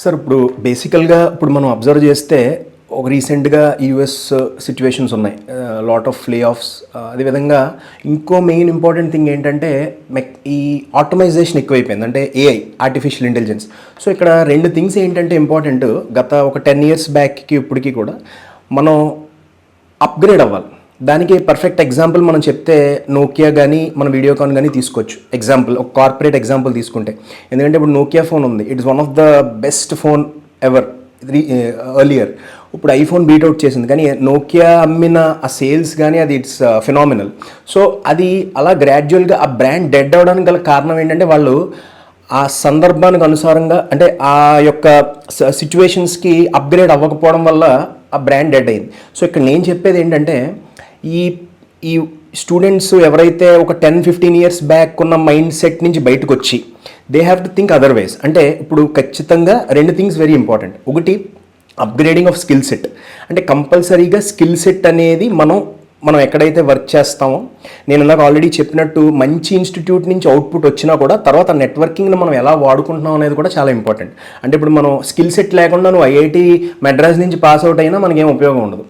Sir ఇప్పుడు బేసికల్గా ఇప్పుడు మనం అబ్జర్వ్ చేస్తే ఒక రీసెంట్గా యూఎస్ సిచ్యువేషన్స్ ఉన్నాయి. లాట్ ఆఫ్ ప్లే ఆఫ్స్ అదేవిధంగా ఇంకో మెయిన్ ఇంపార్టెంట్ థింగ్ ఏంటంటే మెక్ ఈ ఆటోమైజేషన్ ఎక్కువైపోయింది. అంటే ఏఐ ఆర్టిఫిషియల్ ఇంటెలిజెన్స్ సో ఇక్కడ రెండు థింగ్స్ ఏంటంటే ఇంపార్టెంట్ గత ఒక టెన్ ఇయర్స్ బ్యాక్కి ఇప్పటికీ కూడా మనం అప్గ్రేడ్ అవ్వాలి. దానికి పర్ఫెక్ట్ ఎగ్జాంపుల్ మనం చెప్తే నోకియా కానీ మన వీడియోకాన్ కానీ తీసుకోవచ్చు. ఎగ్జాంపుల్ ఒక కార్పొరేట్ ఎగ్జాంపుల్ తీసుకుంటే. ఎందుకంటే ఇప్పుడు నోకియా ఫోన్ ఉంది. It is one of the best phone ever earlier ఇప్పుడు ఐఫోన్ బీట్అవుట్ చేసింది. కానీ నోకియా అమ్మిన ఆ సేల్స్ కానీ అది ఇట్స్ ఫినామినల్ సో అది అలా గ్రాడ్యువల్గా ఆ బ్రాండ్ డెడ్ అవ్వడానికి గల కారణం ఏంటంటే వాళ్ళు ఆ సందర్భానికి అనుసారంగా అంటే ఆ యొక్క సిచ్యువేషన్స్కి అప్గ్రేడ్ అవ్వకపోవడం వల్ల ఆ బ్రాండ్ డెడ్ అయింది. సో ఇక్కడ నేను చెప్పేది ఏంటంటే ఈ ఈ స్టూడెంట్స్ ఎవరైతే ఒక టెన్ ఫిఫ్టీన్ ఇయర్స్ బ్యాక్ ఉన్న మైండ్ సెట్ నుంచి బయటకు వచ్చి they have to think otherwise అంటే ఇప్పుడు ఖచ్చితంగా రెండు థింగ్స్ వెరీ ఇంపార్టెంట్ ఒకటి అప్గ్రేడింగ్ ఆఫ్ స్కిల్ సెట్ అంటే కంపల్సరీగా స్కిల్ సెట్ అనేది మనం మనం ఎక్కడైతే వర్క్ చేస్తామో నేను ఇందాక ఆల్రెడీ చెప్పినట్టు మంచి ఇన్స్టిట్యూట్ నుంచి అవుట్పుట్ వచ్చినా కూడా తర్వాత నెట్వర్కింగ్ని మనం ఎలా వాడుకుంటున్నాం అనేది కూడా చాలా ఇంపార్టెంట్ అంటే ఇప్పుడు మనం స్కిల్ సెట్ లేకుండా నువ్వు ఐఐటి మెడ్రాస్ నుంచి పాస్ అవుట్ అయినా మనకేం ఉపయోగం ఉండదు.